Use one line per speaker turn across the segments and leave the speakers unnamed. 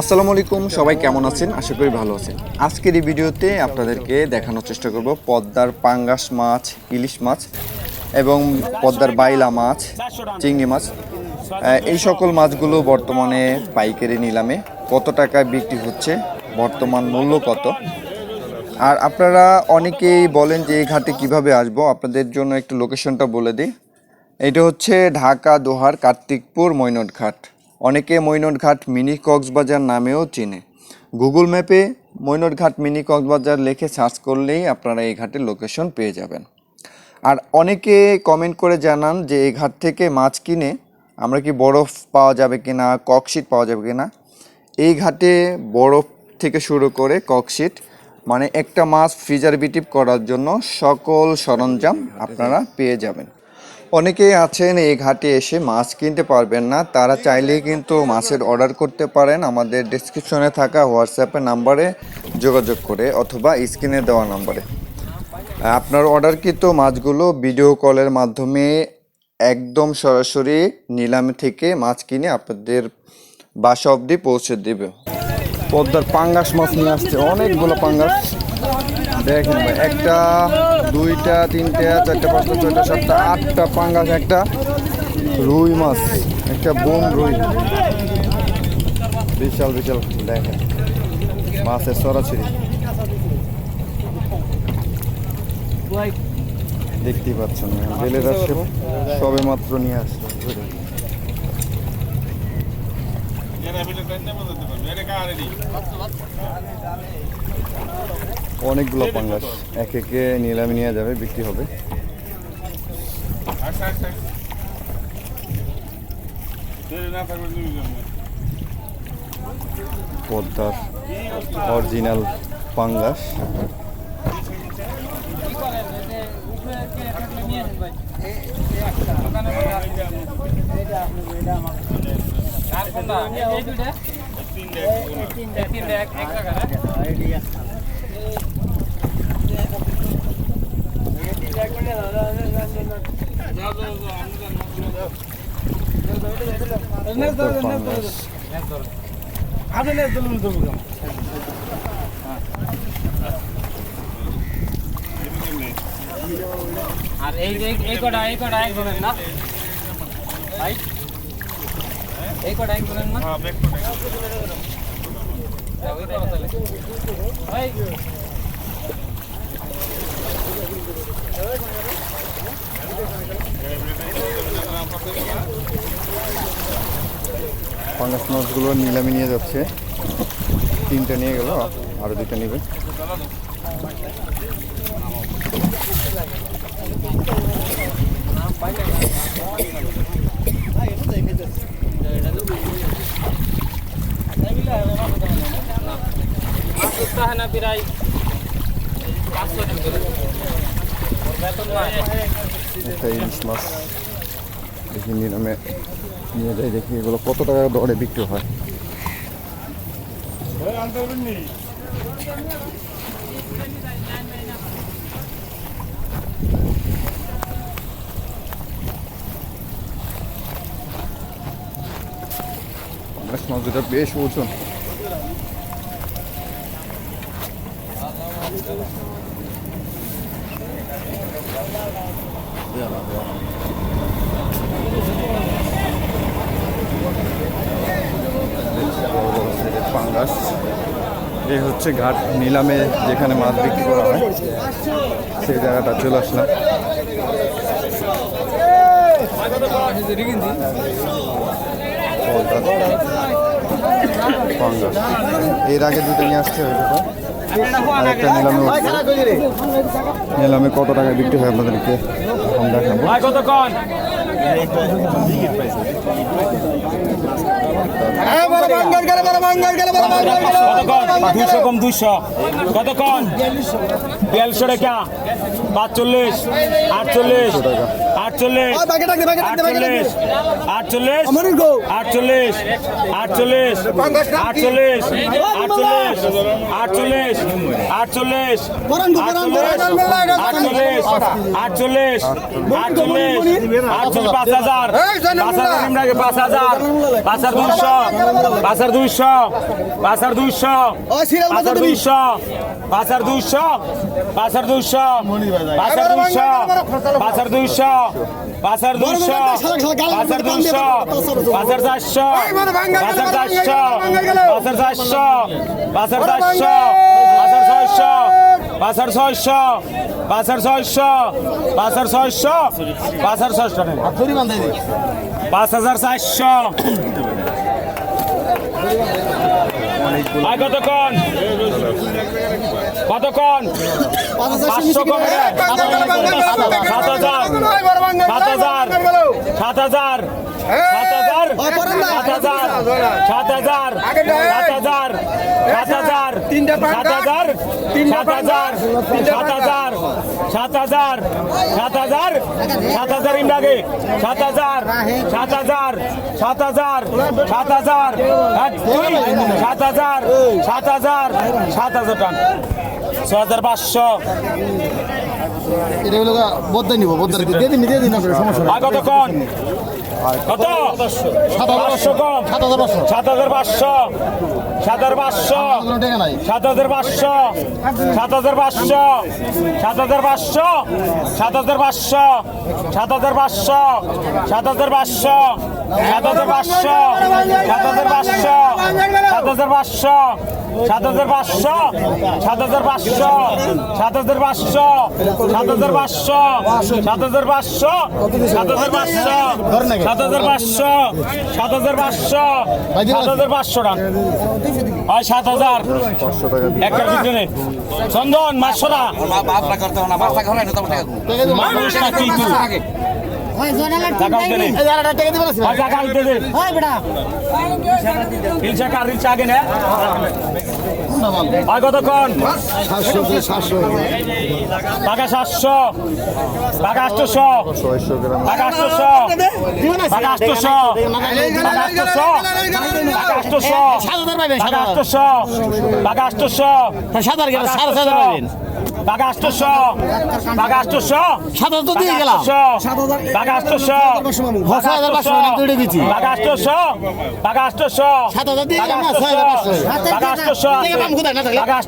আসসালামু আলাইকুম, সবাই কেমন আছেন? আশা করি ভালো আছেন। আজকের এই ভিডিওতে আপনাদেরকে দেখানোর চেষ্টা করব পদ্মার পাঙ্গাস মাছ, ইলিশ মাছ এবং পদ্মার বাইলা মাছ, চিংড়ি মাছ। এই সকল মাছগুলো বর্তমানে পাইকারি নিলামে কত টাকায় বিক্রি হচ্ছে, বর্তমান মূল্য কত? আর আপনারা অনেকেই বলেন যে এই ঘাটে কীভাবে আসব, আপনাদের জন্য একটু লোকেশনটা বলে দিই। এটা হচ্ছে ঢাকা, দোহার কার্তিকপুর মৈনট ঘাট অনেকে মৈনটঘাট মিনি কক্সবাজার নামেও চিনে। গুগল ম্যাপে মৈনট ঘাট মিনি কক্সবাজার লিখে সার্চ করলেই আপনারা এই ঘাটের লোকেশন পেয়ে যাবেন। আর অনেকে কমেন্ট করে জানান যে এই ঘাট থেকে মাছ কিনে আমরা কি বরফ পাওয়া যাবে কি না ককশিট পাওয়া যাবে কি না এই ঘাটে বরফ থেকে শুরু করে ককশিট মানে একটা মাছ প্রিজারভেটিভ করার জন্য সকল সরঞ্জাম আপনারা পেয়ে যাবেন। অনেকেই আছেন এই ঘাটে এসে মাছ কিনতে পারবেন না। তারা চাইলেই কিন্তু মাছের অর্ডার করতে পারেন। আমাদের ডিসক্রিপশনে থাকা হোয়াটসঅ্যাপের নাম্বারে যোগাযোগ করে অথবা স্ক্রিনে দেওয়া নাম্বারে আপনার অর্ডারকৃত মাছগুলো ভিডিও কলের মাধ্যমে একদম সরাসরি নিলামে থেকে মাছ কিনে আপনাদের বাসা অবধি পৌঁছে দেবে। পদ্মার পাঙ্গাস মাছ নিয়ে আসছে। অনেকগুলো পাঙ্গাস। দেখেন একটা, দুইটা, তিনটা, চারটা, পাঁচটা, ছয়টা, সাতটা, আটটা পাঙ্গাস, একটা রুই মাছ, একটা বোম রুই। বিশাল বিশাল, দেখেন, মাছের সরাসরি। দেখতেই পাচ্ছেন আসছে সবে মাত্র নিয়ে আসছে। অনেকগুলো পাঙ্গাস। এক একে নিলামে নিয়ে যাবে বিক্রি হবে। পদ্মার অরিজিনাল পাঙ্গাস। পদ্মার
আর এই কটা এই কটা এক ধরেন না এই কটা এক ধরেন না হ্যাঁ ওই তো তাহলে ভাই
পাঙ্গাস মাছগুলো নিলামে নিয়ে যাচ্ছে। তিনটা নিয়ে গেল আরও দুইটা নেবে।
না প্রায় পাঁচশো
মাছ দেখি নিয়ে যাই দেখি এগুলো কত টাকা দরে বিক্রি হয় পাঙ্গাস মাছ দুটা বেশ ওজন। পাঙ্গাস। এই হচ্ছে ঘাট নিলামে যেখানে মাছ বিক্রি করা হয়। সেই জায়গাটা চলে আসলাম। পাঙ্গাস। এর আগে দুটো নিয়ে আসতে হবে আর একটা নিলামে নিলামে কত টাকায় বিক্রি হয় আপনাদেরকে? এখন দেখাবো
ভাই কত কন?
দুইশো কম দুইশো। কত কম বিয়াল্লিশশো টাকা। পাঁচচল্লিশ আটচল্লিশ। আটচল্লিশ। আটচল্লিশ আটচল্লিশ। আটচল্লিশ আটচল্লিশ আটচল্লিশ আটচল্লিশ আটচল্লিশ আটচল্লিশ। আটচল্লিশ আটচল্লিশ আটচল্লিশ আটচল্লিশ পাঁচ হাজার পাঁচ হাজার পাঁচ হাজার পাঁচ হাজার দুইশো পাঁচ হাজার দুইশো পাঁচ হাজার দুইশো পাঁচ হাজার দুইশো পাঁচ হাজার দুইশো পাঁচ হাজার দুইশো পাঁচ হাজার দুইশো পাঁচ হাজার দুইশো পাঁচার দুশো পাঁচার দুশো পাঁচার চারশো। পাঁচার চারশো। পাঁচার চারশো। পাঁচার চারশো। পাঁচার ছয়শো। পাঁচার ছয়শো। পাঁচার ছয়শো। পাঁচার ছয়শো। পাঁচার ছয়শো পাঁচ হাজার চারশো। কতক্ষণ? কতক্ষণ পাঁচশো। সাত হাজার সাত হাজার সাত হাজার সাত হাজার। সাত হাজার সাত হাজার সাত হাজার সাত হাজার সাত হাজার সাত হাজার সাত হাজার সাত হাজার সাত হাজার সাত হাজার ইন্ডাগে সাত হাজার সাত হাজার সাত হাজার সাত হাজার এক, দুই, সাত হাজার সাত হাজার সাত হাজার টান ছ হাজার পাঁচশো
এটা হলো বদ্দাই নিবো, দিয়ে দিন, দিয়ে দিন, সমস্যা
কতক্ষণ কত পাঁচশো কম
সাত হাজার পাঁচশো।
সাত হাজার পাঁচশো সাত হাজার পাঁচশো। সাত হাজার পাঁচশো সাত হাজার পাঁচশো সাত হাজার পাঁচশো সাত হাজার পাঁচশো সাত হাজার পাঁচশো সাত হাজার পাঁচশো সাত হাজার পাঁচশো সাত হাজার পাঁচশো সাত হাজার পাঁচশো সাত হাজার পাঁচশো সাত হাজার পাঁচশো সাত হাজার পাঁচশো সাত হাজার পাঁচশো সাত হাজার পাঁচশো সাত হাজার পাঁচশো সাত হাজার পাঁচশো সাত হাজার পাঁচশো সাত হাজার পাঁচশো টাকা হয় সাত হাজার। একটা পিছনে। চন্দন মাসরা মানুষ না কি
এই টাকা না?
উঠে দে কার আগে নে কতক্ষণ। টাকা টাকা টাকা টাকা টাকা টাকা টাকা
টাকা। টাকা টাকা। টাকা।
টাকা
টাকা।
টাকা টাকা? টাকা
আটশো টান বাকি নাই টাকা টাকা। নাই
টাকা বাঘা আষ্টশো বাঘা
আষ্টশো সাতাশ তো দিয়ে গেলাম
বাঘা
আষ্টশো ছয় হাজার পাঁচশো টাকা তুলে দিচ্ছি
বাঘা আষ্টশো বাঘা আষ্টশো
সাত হাজার দিয়ে গেলাম ছয় হাজার পাঁচশো
বাঘা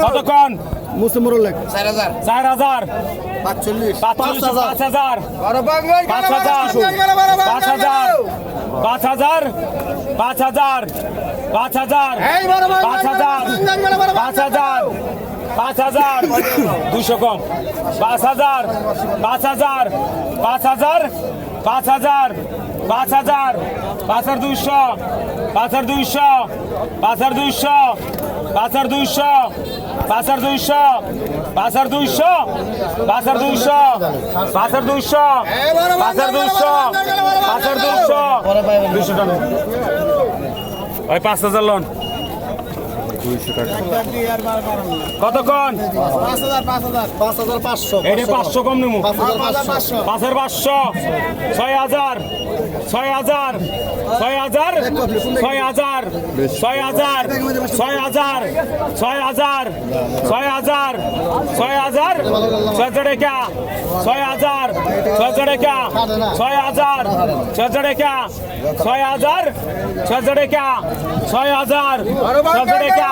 কতক্ষণ চার হাজার পাঁচচল্লিশ পাঁচ হাজার পাঁচ হাজার পাঁচ হাজার পাঁচ হাজার পাঁচ হাজার পাঁচ হাজার পাঁচ হাজার পাঁচ হাজার পাঁচ হাজার দুশো কম পাঁচ হাজার পাঁচ হাজার পাঁচ হাজার পাঁচ হাজার পাঁচ হাজার পাঁচ হাজার দুইশো পাঁচ হাজার দুইশো পাঁচ হাজার দুইশো পাঁচার দুইশো পাঁচার দুইশো পাঁচার দুইশো পাঁচার দুইশো পাঁচার দুইশো পাঁচার দুইশো পাঁচার দুইশো। দুইশো টাকা। ওই পাঁচ হাজার লোন। কতক্ষণ এটা পাঁচশো কম নেব পাঁচ হাজার পাঁচশো ছয় হাজার ছয় হাজার ছয় হাজার ছয় হাজার ছয় হাজার ছয় হাজার ছয় হাজার ছয় হাজার ছয় হাজার ছয় হাজার ছয় হাজার ছয় হাজার ছয় হাজার ছয় হাজার ছয় হাজার ছয় হাজার ছয় হাজার ছয় হাজার একা ছয় হাজার ছয় হাজার টাকা
আর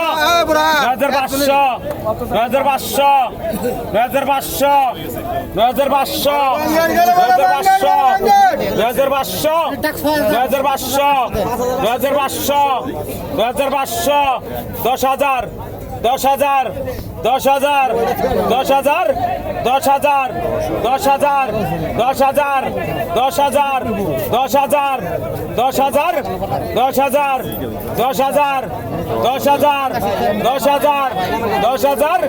হাজার পাঁচশো নয় হাজার পাঁচশো নয় হাজার পাঁচশো নয় হাজার পাঁচশো নয় হাজার পাঁচশো নয় হাজার পাঁচশো নয় হাজার পাঁচশো নয় হাজার পাঁচশো দশ হাজার দশ হাজার দশ হাজার দশ হাজার দশ হাজার দশ হাজার দশ হাজার দশ হাজার দশ হাজার দশ হাজার দশ হাজার দশ হাজার দশ হাজার দশ হাজার দশ হাজার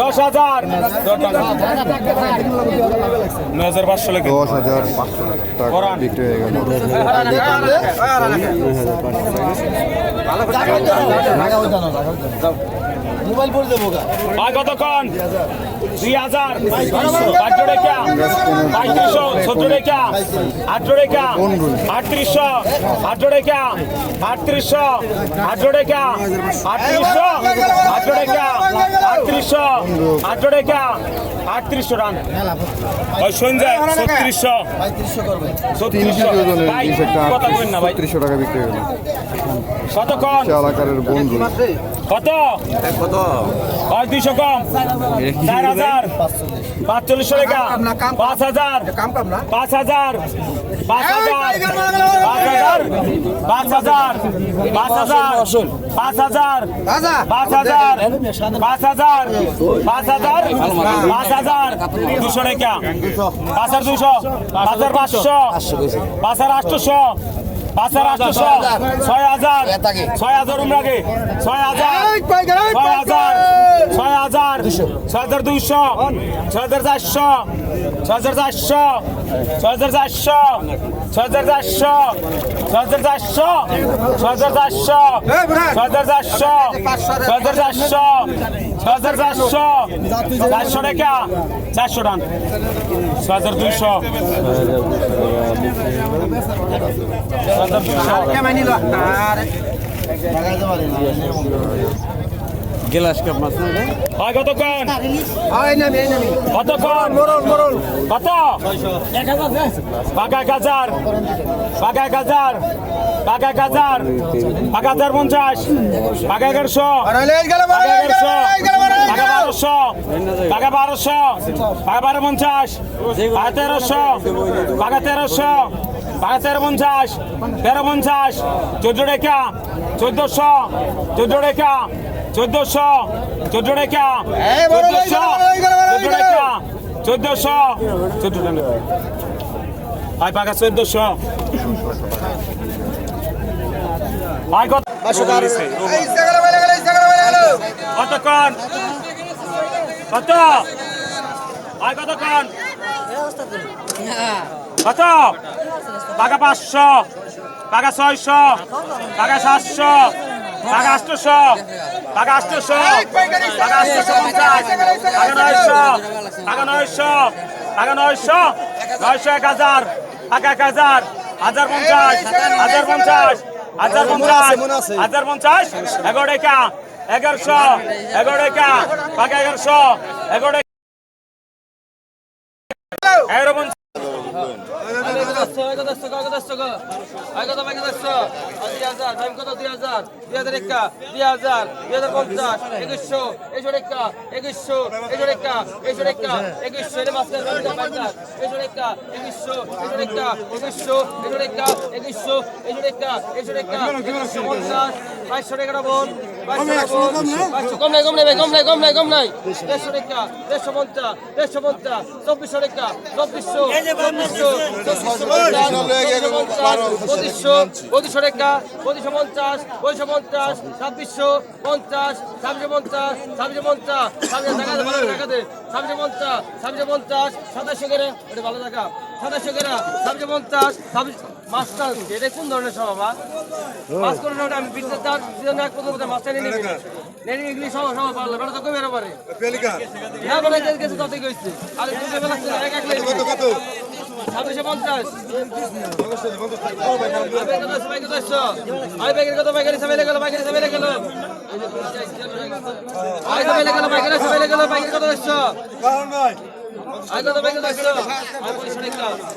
দশ হাজার। নয় হাজার পাঁচশো লেগে
দশ হাজার পাঁচশো টাকা
করান।
বিক্রি হয়ে গেল।
মোবাইল পড়ে দেবো
কতক্ষণ? দুই হাজার পাঁচশো রেখা পঁয়ত্রিশশো সত্তর রেখা আটশো রেখা আটত্রিশশো আটশো রেখা আটত্রিশশো আটশো রেখা আটত্রিশশো আটশো রেখা আটত্রিশশো আটশো রেখা আটত্রিশশো রান। সঞ্জয় ছত্রিশশো।
কত
কথা বলেন না ভাই।
ছত্রিশশো টাকা বিক্রি হলো।
কতক্ষণ? কত? কত? কম? চার হাজার পাঁচচল্লিশশো টাকা। পাঁচ হাজার। পাঁচ হাজার। পাঁচ হাজার। পাঁচ হাজার। পাঁচ হাজার। পাঁচ হাজার। পাঁচ হাজার। পাঁচ হাজার। পাঁচ হাজার। পাঁচ হাজার। দুশো টাকা। পাঁচ হাজার দুশো। পাঁচ হাজার পাঁচশো। পাঁচ হাজার আটশোশো। পাঁচ হাজার আটশোশো। ছয় হাজার। ছয় হাজার। উমরাগে ছয় হাজার ছয় হাজার ছয় হাজার ছয় হাজার দুইশো ছয় হাজার চারশো ছয় হাজার চারশো ছয় হাজার চারশো ছয় হাজার চারশো ছয় হাজার চারশো ছয় হাজার চারশো ছয় হাজার চারশো ছয় হাজার চারশো ছয় হাজার চারশো চারশো টাকা, চারশো টান। ছয় হাজার দুইশো। ছয় হাজার দুইশো গেলাস কাপ মাছ না? হয় কত কোন হয় না মেয়ে না কত কোন মরল মরল। কত? 1000 পাকা গাজার। পাকা গাজার। পাকা গাজার। চোদ্দ রেখা চোদ্দশো। চোদ্দ রেখা চোদ্দশো চোদ্দ টাকা চোদ্দশো চোদ্দ টাকা চোদ্দশো চোদ্দ টাকা আয় পাকা চোদ্দশো। আয় কত কতক্ষণ? কত? আয় কতক্ষণ? কত? পাকা পাঁচশো পাকা ছয়শো পাকা সাতশো। পাকা আটশোশো পাকা আটশোশো পাকা আটশোশো পঞ্চাশ পাকা নয়শো পাকা নয়শো পাকা নয়শো নয়শো এক হাজার। পাকা এক হাজার। হাজার পঞ্চাশ। হাজার পঞ্চাশ। হাজার পঞ্চাশ। হাজার পঞ্চাশ। এগারো টাকা এগারোশো। এগারো টাকা পাকা এগারোশো। এগারো টাকা এগারো পঞ্চাশ।
যাচ্ছে কত যাচ্ছে কত
যাচ্ছে কত আয় কত ভাই কত যাচ্ছে দুই হাজার, ভাই, কত? দুই হাজার দুই হাজার
একটা,
দুই হাজার দুই হাজার পঞ্চাশ, একুশশো এসো রেখা একুশশো এসো
রেখা
এসো
রেখা
একুশশো, এটা
মাস্টার
পঞ্চাশ এসো রেখা একুশশো এসো রেখা একুশশো এসো রেখা একুশশো এসো রেখা এসো রেখা একুশশো
পঞ্চাশ, বাইশশো টাকা বোন কম নাই কম নাই কম নাই কম নাই কম নাই দেড়শো টাকা দেড়শো পঞ্চাশ দেড়শো পঞ্চাশ চব্বিশশো টাকা চব্বিশশো চব্বিশশো পঁচিশশো পঁচিশশো টাকা পঁচিশশো পঞ্চাশ পঁচিশশো পঞ্চাশ ছাব্বিশশো পঞ্চাশ ছাব্বিশশো পঞ্চাশ ছাব্বিশশো পঞ্চাশ ছাব্বিশশো টাকা দে ছাব্বিশশো পঞ্চাশ ছাব্বিশশো পঞ্চাশ সাতাশশো করে ভালো টাকা সাতাশশো করে ছাব্বিশশো পঞ্চাশ ছাব্বিশ মাছটা এটা কোন ধরনের সভা মাছ করে ওটা আমি বিদ্যুৎ দেওয়ার সিজন এক পর্যন্ত মাছটা নিয়ে নেবে নেই এগুলি সভা সভা পারল বেটা তো কমে পারে। না বেলা গেছে তাতে গেছে আর দুটো বেলা এক এক ছাব্বিশে পঞ্চাশ বাইকের কত? বাইকারি সবাই গেল বাইকারি সবাই গেল বাইকারি সবাই গেল বাইকের কত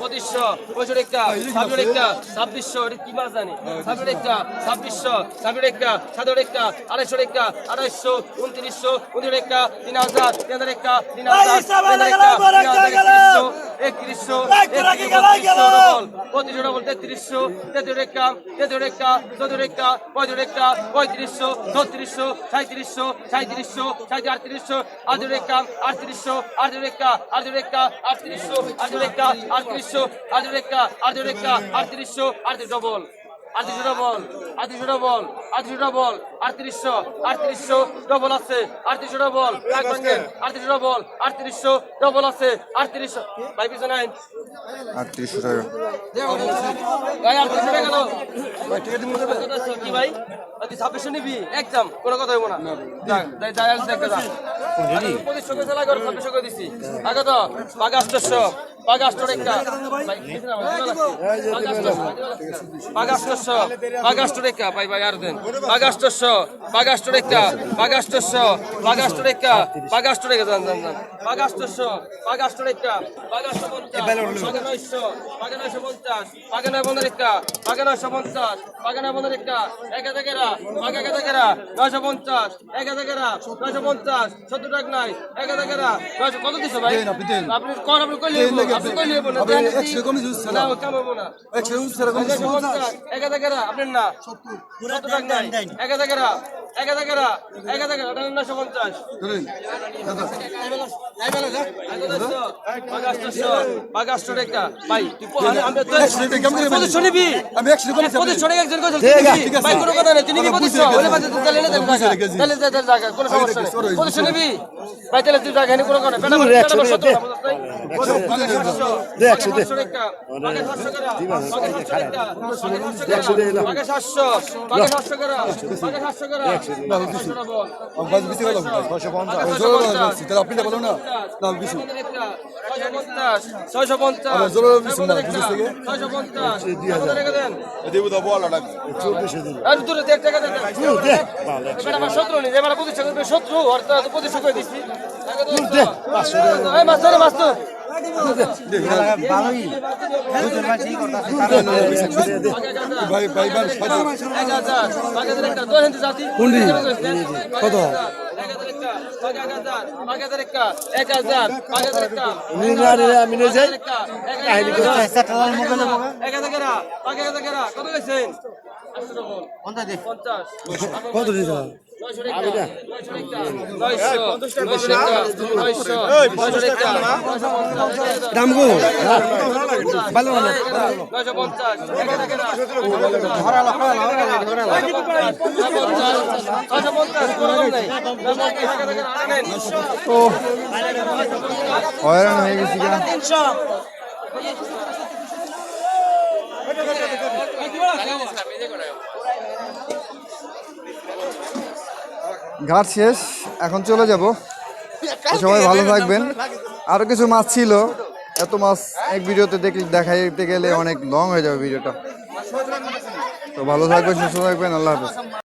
পঁচিশশো পঁচিশশো পঁচিশশো ছাব্বিশ টাকা ছাব্বিশশো এটা কি মাছ জানি? ছাব্বিশ টাকা ছাব্বিশশো ছাব্বিশ টাকা সাতশো টাকা আড়াইশো টাকা আড়াইশো উনত্রিশশো উনত্রিশ টাকা তিন হাজার তিন হাজার টাকা তিন হাজার একত্রিশশো একত্রিশশো পঁয়ত্রিশশো ডবল তেত্রিশশো তেত্রিশ টাকা তেত্রিশ টাকা চৌত্রিশ টাকা পঁয়ত্রিশ টাকা পঁয়ত্রিশশো ছত্রিশশো সাঁত্রিশশো সাঁত্রিশশো সাঁত্রিশ আটত্রিশশো আটত্রিশ আটত্রিশশো আটত্রিশ টাকা আটত্রিশ টাকা আটত্রিশশো আটত্রিশ টাকা আটত্রিশশো আটত্রিশ টাকা আটত্রিশশো আটত্রিশ ডবল আটত্রিশশো ডবল আটত্রিশশো ডবল আটত্রিশশো ডবল আটত্রিশশো আটত্রিশশো ডবল আছে আটত্রিশশো ডবল আটত্রিশশো ডবল আটত্রিশশো ডবল আছে আটত্রিশশো ভাই পিছনে আইন।
আটত্রিশশো টাকা।
ভাই আটত্রিশশো টাকা গেল কি ভাই? তুই ছাব্বিশশো নিবি? একদম কোনো কথা হইব না। পঁচিশশো করে চালাই করো, ছাব্বিশশো করে দিছি। আগে তো, ভাই, ভাই, আর দেন। টাকা, বাঘ আটশো টাকা, যান, যান, যান। বাঘ আটশোশো, বাঘ আটশো টাকা, বাঘ আটশো পঞ্চাশ, বাঘ নয়শো, বাঘ পঞ্চাশ, বাঘ নয় পনেরো টাকা, বাঘ পঞ্চাশ, বাঘ নয় পনেরো টাকা, এক হাজার টাকা, বাঘ এক হাজার টাকা, নয়শো পঞ্চাশ, এক হাজার টাকা, নয়শো পঞ্চাশ, সত্তর টাকা নাই, এক হাজার টাকা, নয়শো কত দিছো ভাই? আপনি কর, আপনি কইলে আপনি কইলে না, দেন যদি- না, ও কাম না। নয়শো পঞ্চাশ, এক হাজার আপনার না, সত্তর টাকা নাই, এক হাজার টাকা, এক হাজার টাকা, এক হাজার টাকা, ওটা নয়শো পঞ্চাশ। বাগাস্টো টাকা ভাই তুই প- আমি- আমি তো- পজিশন নিবি
আমি একশো করে
একজন। ভাই কোনো কথা নাই নিবি পজিশন হলে তাহলে জায়গা। কোনো সমস্যা নেই। পজিশন নিবি। ভাই তাহলে তুই জায়গা কোনো কথা নাই। পেটা সত্তর না বুঝছ নাই দে একশো দে টাকা বাগে 700 করা বাগে 700 টাকা বাগে 700 বাগে 700 করা বাগে 700 করা 700 টাকা বল
আপনি বলো না না বেশি
ছয়শো পঞ্চাশ।
আবার জোরে বেশি থেকে?
ছয়শো পঞ্চাশ।
দেবো
দূরে টাকা শত্রু নেই এবার পঁচিশশো করে শত্রু দিচ্ছি। এই মাছ এক হাজার কত এক হাজার এক হাজার কত গেছেন পঞ্চাশ। কত দিয়েছ নয়শো টাকা নয়শো টাকা নয়শো নয়শো টাকা নয়শো নয়শো টাকা নয়শো পঞ্চাশ। দাম গো ভালো নেন
ও হয়রান হয়ে গেছি কিনা ঘাট শেষ, এখন চলে যাব। সবাই ভালো থাকবেন। আরও কিছু মাছ ছিল। এত মাছ এক ভিডিওতে দেখলে, দেখাইতে গেলে অনেক লং হয়ে যাবে ভিডিওটা। তো ভালো থাকবেন, সুস্থ থাকবেন, আল্লাহ হাফেজ।